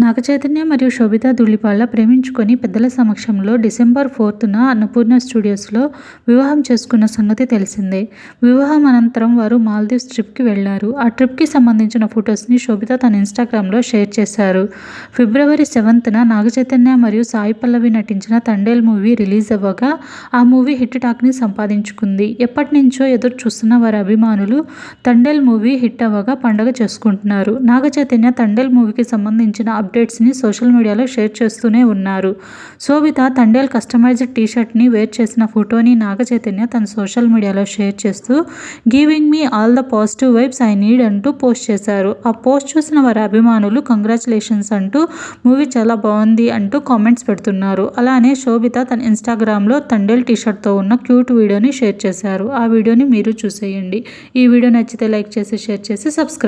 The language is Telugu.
నాగచైతన్య మరియు శోభిత ధూళిపాళ్ళ ప్రేమించుకొని పెద్దల సమక్షంలో డిసెంబర్ ఫోర్త్న అన్నపూర్ణ స్టూడియోస్లో వివాహం చేసుకున్న సంగతి తెలిసిందే. వివాహం అనంతరం వారు మాల్దీవ్స్ ట్రిప్కి వెళ్ళారు ఆ ట్రిప్కి సంబంధించిన ఫొటోస్ని శోభిత తన ఇన్స్టాగ్రామ్లో షేర్ చేశారు. ఫిబ్రవరి సెవెంత్న నాగచైతన్య మరియు సాయి పల్లవి నటించిన తండేల్ మూవీ రిలీజ్ అవ్వగా ఆ మూవీ హిట్ టాక్ని సంపాదించుకుంది. ఎప్పటి నుంచో ఎదురు చూస్తున్న వారి అభిమానులు తండేల్ మూవీ హిట్ అవ్వగా పండగ చేసుకుంటున్నారు. నాగచైతన్య తండేల్ మూవీకి సంబంధించిన అప్డేట్స్ని సోషల్ మీడియాలో షేర్ చేస్తూనే ఉన్నారు. శోభిత తండేల్ కస్టమైజ్డ్ టీషర్ట్ని వేర్ చేసిన ఫోటోని నాగ చైతన్య తన సోషల్ మీడియాలో షేర్ చేస్తూ giving me all the positive vibes I need అంటూ పోస్ట్ చేశారు. ఆ పోస్ట్ చూసిన వారి అభిమానులు కంగ్రాచులేషన్స్ అంటూ మూవీ చాలా బాగుంది అంటూ కామెంట్స్ పెడుతున్నారు. అలానే శోభిత తన ఇన్స్టాగ్రామ్లో తండేల్ టీషర్ట్తో ఉన్న క్యూట్ వీడియోని షేర్ చేశారు. ఆ వీడియోని మీరు చూసేయండి. ఈ వీడియో నచ్చితే లైక్ చేసి షేర్ చేసి సబ్స్క్రైబ్